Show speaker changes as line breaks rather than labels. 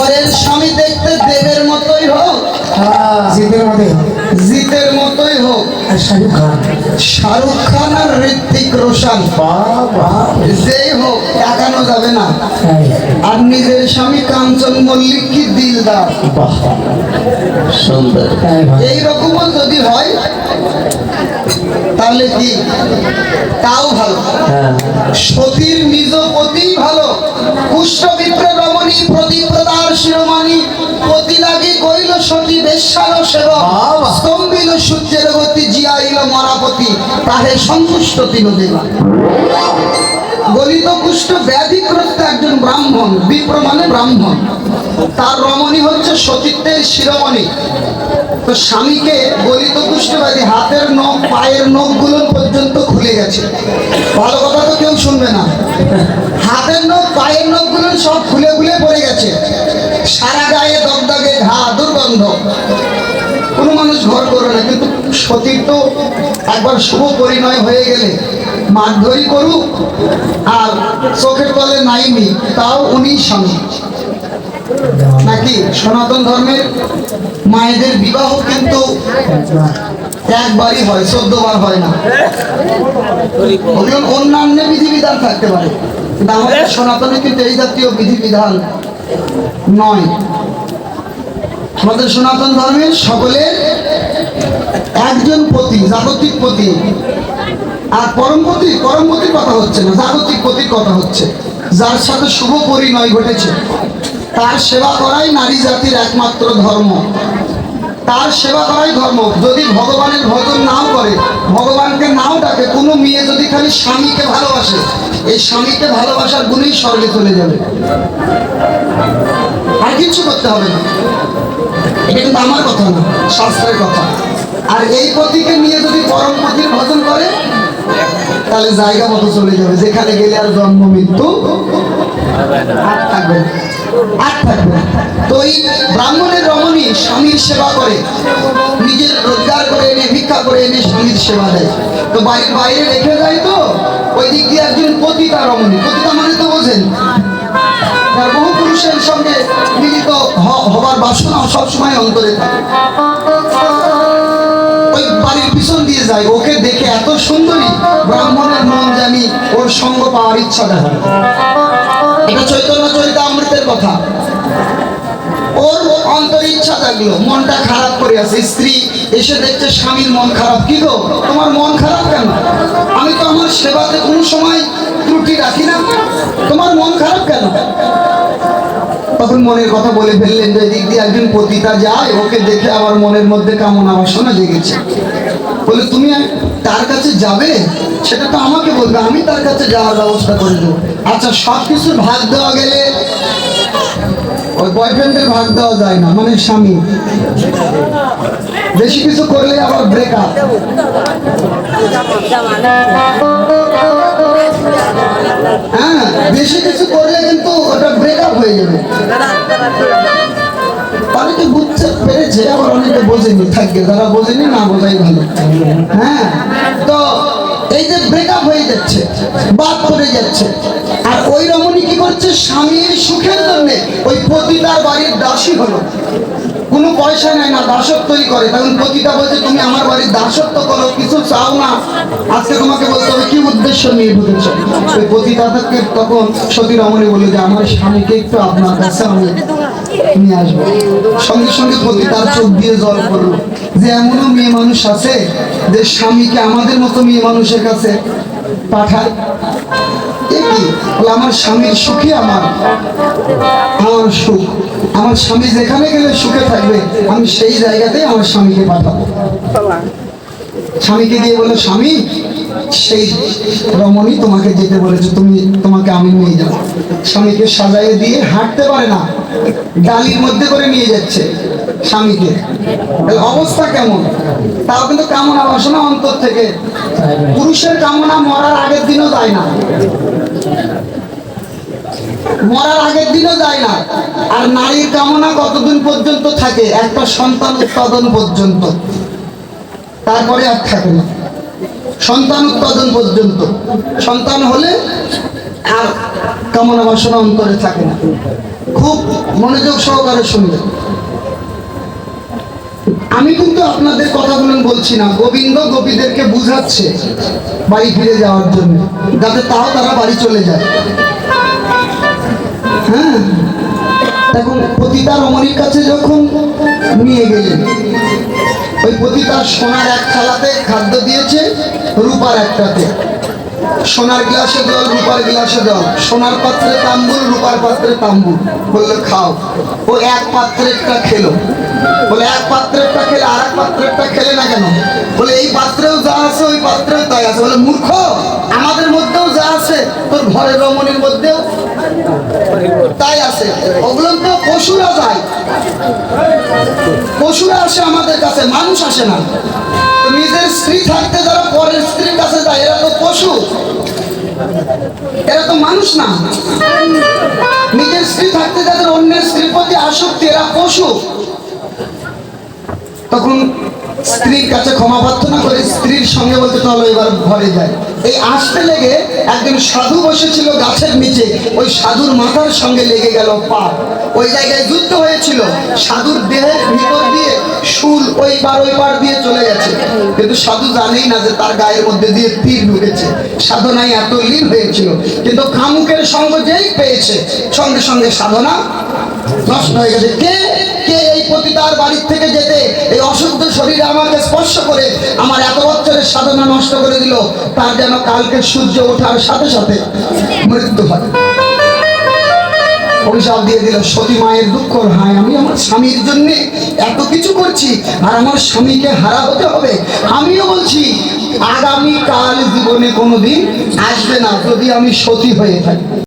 বরের স্বামী দেখতে দেবের মতোই হোক।
জিতের মধ্যে
জিতের মতোই হোক।
শাহরুখ খান?
শাহরুখ খান আর ঋত্বিক রোশন। যেই হোক একানো যাবে না। আর নিজের স্বামী কাঞ্চন মল্লিক কি দিলদার।
বাহ।
সুন্দর।
এইরকমও যদি হয় তাহলে কি? তাও ভালো।
হ্যাঁ।
সতীর সতী সেবক স্তম্ভিল সূর্যের গতি জিয়াইল মরাপতি তাহে সন্তুষ্ট তিল গলিত কুষ্ঠ ব্যাধিগ্রস্ত একজন ব্রাহ্মণ বিপ্র মানে ব্রাহ্মণ। তার রমণী হচ্ছে সতীত্বের শিরোমণি। তো স্বামীকে গলিত কুষ্ঠব্যাধি হাতের নখ পায়ের নখগুলো পর্যন্ত খুলে গেছে। ভালো কথা তো কেউ শুনবে না। হাতের নখ পায়ের নখগুলো সব খুলে খুলে পড়ে গেছে। সারা গায়ে ঘা দুর্গন্ধ। কোনো মানুষ ঘর করবে না, কিন্তু সতীর তো একবার শুভ পরিণয় হয়ে গেলে মারধরি করুক। আর চোখের তলে নাইনি তাও উনি স্বামী। নাকি সনাতন ধর্মের মায়েদের বিবাহ কিন্তু একবারই হয় চোদ্দ বার হয় না। অন্যান্য বিধিবিধান থাকতে পারে, কিন্তু আমাদের সনাতনে কিন্তু এই জাতীয় বিধিবিধান নয়। আমাদের সনাতন ধর্মের সকলের একজন পতি, জাগতিক পতি। আর পরমপতি পরমপতির কথা হচ্ছে না, জাগতিক পতির কথা হচ্ছে। যার সাথে শুভ পরিণয় ঘটেছে, তার সেবা করাই নারী জাতির একমাত্র ধর্ম। তার সেবা করাই ধর্ম। যদি ভগবানের ভজন নাও করে, ভগবানকে নাও ডাকে, কোনো মেয়ে যদি খালি স্বামীকে ভালোবাসে, এই স্বামীকে ভালোবাসার গুণেই স্বর্গে চলে যাবে। আর কিচ্ছু করতে হবে না। এটা কিন্তু আমার কথা না, শাস্ত্রের কথা। আর এই পতিকে নিয়ে যদি পরম পতির ভজন করে, তাহলে জায়গা মতো চলে যাবে। যেখানে গেলে আর জন্ম, মৃত্যু আর থাকবে। আর থাকবে তো এই ব্রাহ্মণের রমণী স্বামীর সেবা করে, নিজের রোজগার করে এনে, ভিক্ষা করে এনে স্বামীর সেবা দেয়। তো বাড়ির বাইরে রেখে যায় তো, ওই দিক দিয়ে একজন পতিতা রমণী। পতিতা মানে তো বোঝেন পুরুষের সঙ্গে মিলিত হবার বাসনা সবসময় অন্তরে থাকে। ওই বাড়ির পিছন দিয়ে যায়, ওকে দেখে এত সুন্দরী ব্রাহ্মণের মন ওর সঙ্গ পাওয়ার ইচ্ছা দেখা এটা চৈতন্য অমৃতের কথা। ওর অন্তর ইচ্ছা থাকল মনটা খারাপ করে আছে। স্ত্রী এসে দেখছে স্বামীর মন খারাপ। কি গো, তোমার মন খারাপ কেন? আমি তো আমার সেবাতে কোনো সময় ত্রুটি রাখি না। তোমার মন খারাপ কেন? তখন মনের কথা বলে ফেললেন যে দিক দিয়ে একজন পতিতা যায়, ওকে দেখে আমার মনের মধ্যে কামনা বাসনা জেগেছে। বলে, তুমি তার কাছে যাবে? সেটা তো আমাকে বলবে, আমি তার কাছে যাওয়ার ব্যবস্থা করে দেবো। আচ্ছা সব কিছুর ভাগ দেওয়া গেলে ওই বয়ফ্রেন্ডের ভাগ দেওয়া যায় না মানে স্বামী। বেশি কিছু করলে আবার ব্রেকআপ হ্যাঁ বেশি কিছু করলে কিন্তু ওটা অনেকে বুঝতে পেরেছে, আবার অনেকে বোঝেনি থাকবে যারা বোঝেনি না বোঝাই ভালো। হ্যাঁ? তো এই যে ব্রেকআপ হয়ে যাচ্ছে, বাদ পড়ে যাচ্ছে। আর ওই রমণী কি করছে? স্বামীর সুখের জন্য ওই বাড়ির দাসী হলো। কোনো পয়সা নেয় না দাসত্বই করে। তখন পতিতা বলছে তুমি আমার বাড়ির দাসত্ব করো, কিছু চাও না। আজকে তোমাকে বলতে হবে, কি উদ্দেশ্য নিয়ে ঢুকেছো ওই পতিতাকে তখন সতী রমণী বলল যে, আমার স্বামীকে একটু আপনার কাছে আমি নিয়ে আসব। সঙ্গে সঙ্গে চোখ দিয়ে জল যে এমনও মেয়ে মানুষ আছে যে স্বামীকে আমাদের মতো মেয়ে মানুষের কাছে পাঠায়? বলে, আমার স্বামীর সুখে আমার আমার সুখ। আমার স্বামী যেখানে গেলে সুখে থাকবে, আমি সেই জায়গাতেই আমার স্বামীকে পাঠাবো। স্বামীকে দিয়ে বলে স্বামী, সেই রমণী তোমাকে যেতে বলেছে, তুমি, তোমাকে আমি নিয়ে যাব। স্বামীকে সাজাইয়ে দিয়ে হাঁটতে পারে না, ডালির মধ্যে করে নিয়ে যাচ্ছে স্বামীকে। অবস্থা কেমন? তাও কিন্তু কামনা বাসনা অন্তর থেকে। পুরুষের কামনা মরার আগের দিনও যায় না? মরার আগের দিনও যায় না। আর নারীর কামনা কতদিন পর্যন্ত থাকে? একটা সন্তান উৎপাদন পর্যন্ত। তারপরে আর থাকে না। সন্তান উৎপাদন পর্যন্ত। সন্তান হলে আর কামনা বাসনা অন্তরে থাকে না। খুব মনোযোগ সহকারে শুনবেন। আমি কিন্তু আপনাদের কথাগুলো বলছি না। গোবিন্দ গোপীদেরকে বুঝাচ্ছে বাড়ি ফিরে যাওয়ার জন্য, যাতে তাও তারা বাড়ি চলে যায়। হ্যাঁ? এখন পতিতা রমণীর এক পাত্রে তাম্বুল খেলো। বলে, এক পাত্রেরটা খেলে, আর এক পাত্রেরটা খেলে না কেন? বলে, এই পাত্রেও যা আছে, ওই পাত্রেও তাই আছে। বলে, মূর্খ, আমাদের মধ্যেও যা আছে, তোর ঘরের রমণীর মধ্যেও তাই আছে। তো পশুরা যায়। পশুরা আসে আমাদের কাছে, মানুষ আসে না। নিজের স্ত্রী থাকতে যারা পরের স্ত্রীর কাছে যায়, এরা তো পশু। এরা তো মানুষ না। নিজের স্ত্রী থাকতে যাদের অন্যের স্ত্রীর প্রতি আসক্তি, এরা পশু। তখন স্ত্রীর কাছে ক্ষমা প্রার্থনা স্ত্রীর সঙ্গে বলতে চলো এবার ঘরে যাই এই আসতে লেগে একজন সাধু বসেছিল গাছের নিচে, ওই সাধুর মাথার সঙ্গে লেগে গেল পা। ওই জায়গায় যুদ্ধ হয়েছিল, সাধুর দেহের ভিতর দিয়ে শুল ওই পার ওই পার দিয়ে চলে গেছে। কিন্তু সাধু জানেই না যে তার গায়ের মধ্যে দিয়ে তীর ঢুকেছে। সাধনায় এত লীন হয়েছিল, কিন্তু কামুকের সঙ্গ যেই পেয়েছে, সঙ্গে সঙ্গে সাধনা নষ্ট হয়ে গেছে। কে? কে এই পতিতার বাড়ির থেকে যেতে? এই অশুদ্ধ শরীরে আমাকে স্পর্শ করে আমার এত বছরের সাধনা নষ্ট করে দিল, তার যেন কালকে সূর্য ওঠার সাথে সাথে মৃত্যু হয়। অভিশাপ দিয়ে দিল, সতী মায়ের দুঃখ হায়, আমি আমার স্বামীর জন্য এত কিছু করছি, আর আমার স্বামীকে হারা হতে হবে। আমিও বলছি আগামী কাল জীবনে কোনোদিন আসবে না যদি আমি সতী হয়ে থাকি।